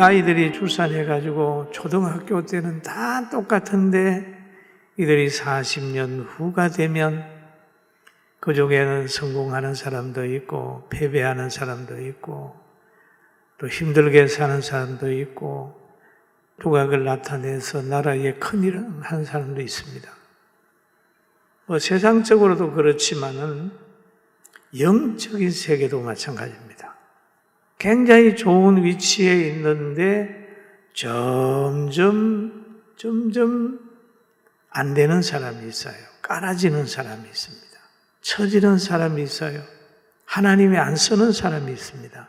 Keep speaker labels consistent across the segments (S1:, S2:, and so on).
S1: 아이들이 출산해가지고 초등학교 때는 다 똑같은데 이들이 40년 후가 되면 그 중에는 성공하는 사람도 있고 패배하는 사람도 있고 또 힘들게 사는 사람도 있고 두각을 나타내서 나라에 큰 일을 하는 사람도 있습니다. 뭐 세상적으로도 그렇지만은 영적인 세계도 마찬가지입니다. 굉장히 좋은 위치에 있는데 점점 점점 안 되는 사람이 있어요. 깔아지는 사람이 있습니다. 처지는 사람이 있어요. 하나님이 안 쓰는 사람이 있습니다.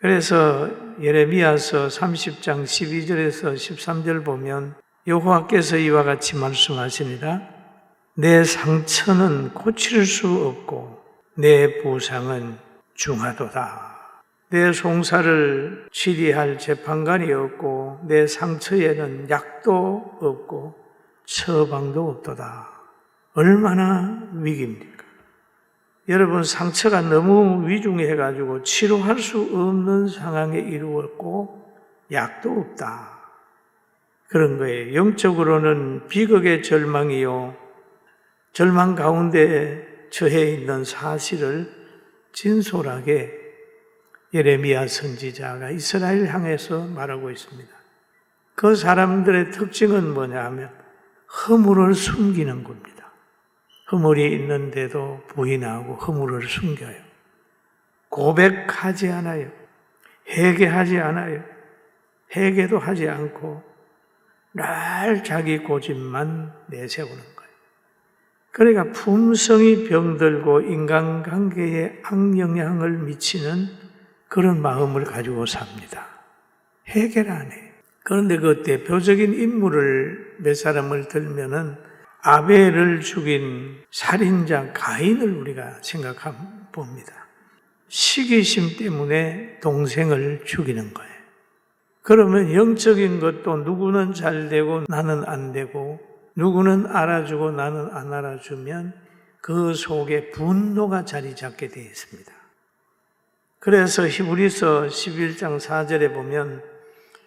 S1: 그래서 예레미야서 30장 12절에서 13절 보면 여호와께서 이와 같이 말씀하시니라 내 상처는 고칠 수 없고 내 부상은 중하도다. 내 송사를 치리할 재판관이 없고 내 상처에는 약도 없고 처방도 없도다. 얼마나 위기입니까? 여러분 상처가 너무 위중해가지고 치료할 수 없는 상황에 이루었고 약도 없다. 그런 거예요. 영적으로는 비극의 절망이요. 절망 가운데 처해 있는 사실을 진솔하게 예레미야 선지자가 이스라엘 향해서 말하고 있습니다. 그 사람들의 특징은 뭐냐 하면 허물을 숨기는 겁니다. 허물이 있는데도 부인하고 허물을 숨겨요. 고백하지 않아요. 회개하지 않아요. 회개도 하지 않고 날 자기 고집만 내세우는 거예요. 그러니까 품성이 병들고 인간관계에 악영향을 미치는 그런 마음을 가지고 삽니다. 해결 안 해요. 그런데 그 대표적인 인물을 몇 사람을 들면은 아벨을 죽인 살인자 가인을 우리가 생각해 봅니다. 시기심 때문에 동생을 죽이는 거예요. 그러면 영적인 것도 누구는 잘 되고 나는 안 되고 누구는 알아주고 나는 안 알아주면 그 속에 분노가 자리 잡게 되어 있습니다. 그래서 히브리서 11장 4절에 보면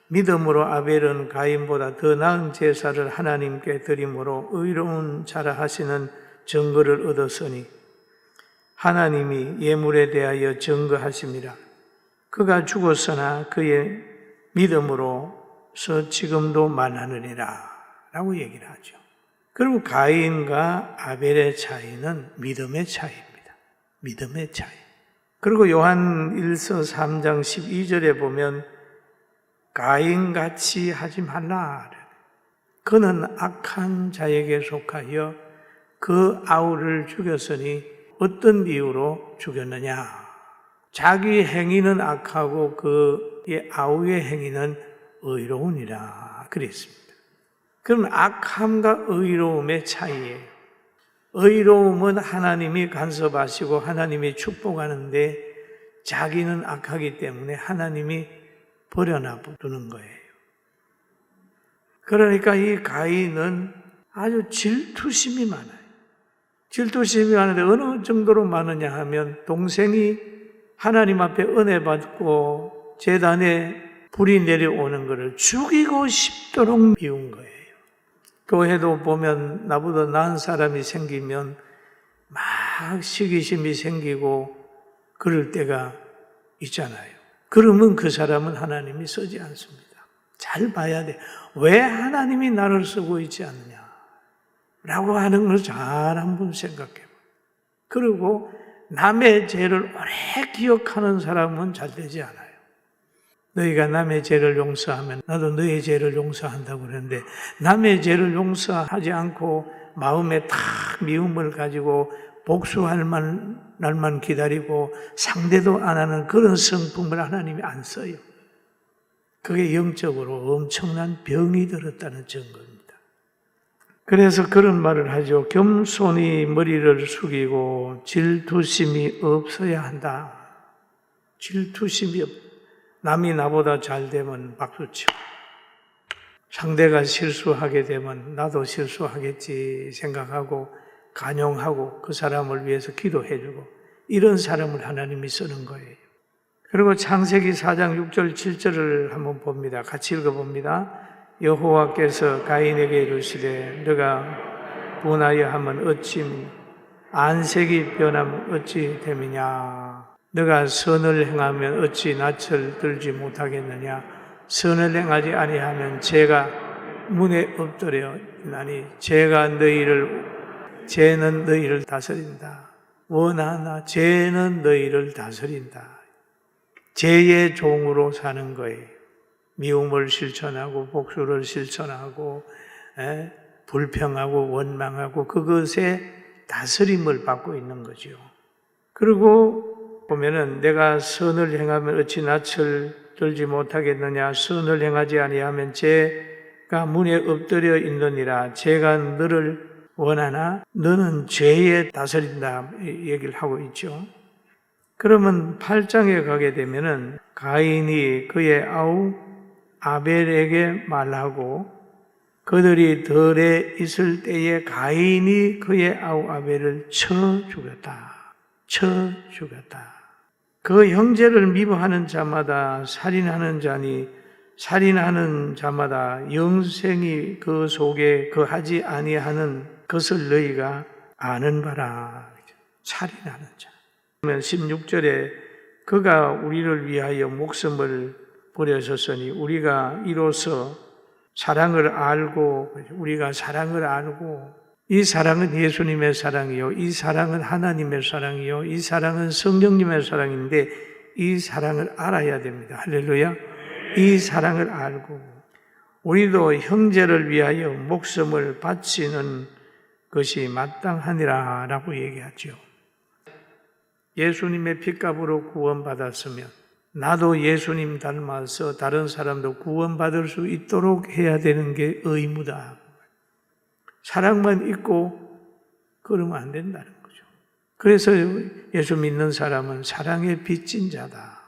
S1: 믿음으로 아벨은 가인보다 더 나은 제사를 하나님께 드림으로 의로운 자라 하시는 증거를 얻었으니 하나님이 예물에 대하여 증거하심이라 그가 죽었으나 그의 믿음으로서 지금도 만하느니라 라고 얘기를 하죠. 그리고 가인과 아벨의 차이는 믿음의 차이입니다. 믿음의 차이. 그리고 요한 1서 3장 12절에 보면 가인같이 하지 말라. 그는 악한 자에게 속하여 그 아우를 죽였으니 어떤 이유로 죽였느냐? 자기 행위는 악하고 그의 아우의 행위는 의로우니라. 그랬습니다. 그럼 악함과 의로움의 차이예요. 의로움은 하나님이 간섭하시고 하나님이 축복하는데 자기는 악하기 때문에 하나님이 버려놔 두는 거예요. 그러니까 이 가인은 아주 질투심이 많아요. 질투심이 많은데 어느 정도로 많으냐 하면 동생이 하나님 앞에 은혜 받고 재단에 불이 내려오는 것을 죽이고 싶도록 미운 거예요. 교회도 보면 나보다 나은 사람이 생기면 막 시기심이 생기고 그럴 때가 있잖아요. 그러면 그 사람은 하나님이 쓰지 않습니다. 잘 봐야 돼. 왜 하나님이 나를 쓰고 있지 않느냐? 라고 하는 걸 잘 한번 생각해 봐. 그리고 남의 죄를 오래 기억하는 사람은 잘 되지 않아요. 너희가 남의 죄를 용서하면 나도 너의 죄를 용서한다고 그러는데 남의 죄를 용서하지 않고 마음에 탁 미움을 가지고 복수할 만, 날만 기다리고 상대도 안 하는 그런 성품을 하나님이 안 써요. 그게 영적으로 엄청난 병이 들었다는 증거입니다. 그래서 그런 말을 하죠. 겸손히 머리를 숙이고 질투심이 없어야 한다. 질투심이 없. 남이 나보다 잘 되면 박수치고 상대가 실수하게 되면 나도 실수하겠지 생각하고 간용하고 그 사람을 위해서 기도해주고 이런 사람을 하나님이 쓰는 거예요. 그리고 창세기 4장 6절 7절을 한번 봅니다. 같이 읽어봅니다. 여호와께서 가인에게 이르시되 너가 분하여 하면 어찌 안색이 변하면 어찌 됨이냐 너가 선을 행하면 어찌 낯을 들지 못하겠느냐 선을 행하지 아니하면 죄가 문에 엎드려 있나니 죄가 너희를 죄는 너희를 다스린다 원하나 죄는 너희를 다스린다 죄의 종으로 사는 거예요. 미움을 실천하고 복수를 실천하고 에, 불평하고 원망하고 그것에 다스림을 받고 있는 거죠. 그리고 보면은 내가 선을 행하면 어찌 낯을 들지 못하겠느냐 선을 행하지 아니하면 죄가 문에 엎드려 있느니라 죄가 너를 원하나 너는 죄에 다스린다 이 얘기를 하고 있죠. 그러면 8장에 가게 되면은 가인이 그의 아우 아벨에게 말하고 그들이 덜에 있을 때에 가인이 그의 아우 아벨을 쳐 죽였다. 쳐 죽였다. 그 형제를 미워하는 자마다 살인하는 자니 살인하는 자마다 영생이 그 속에 거하지 아니하는 것을 너희가 아는 바라. 살인하는 자. 그러면 16절에 그가 우리를 위하여 목숨을 버려셨으니 우리가 이로써 사랑을 알고 우리가 사랑을 알고 이 사랑은 예수님의 사랑이요 이 사랑은 하나님의 사랑이요 이 사랑은 성령님의 사랑인데 이 사랑을 알아야 됩니다. 할렐루야. 이 사랑을 알고 우리도 형제를 위하여 목숨을 바치는 것이 마땅하니라 라고 얘기하죠. 예수님의 핏값으로 구원받았으면 나도 예수님 닮아서 다른 사람도 구원받을 수 있도록 해야 되는 게 의무다. 사랑만 있고 그러면 안 된다는 거죠. 그래서 예수 믿는 사람은 사랑에 빚진 자다.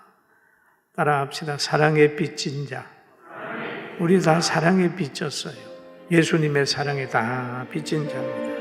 S1: 따라 합시다. 사랑에 빚진 자. 우리 다 사랑에 빚졌어요. 예수님의 사랑에 다 빚진 자입니다.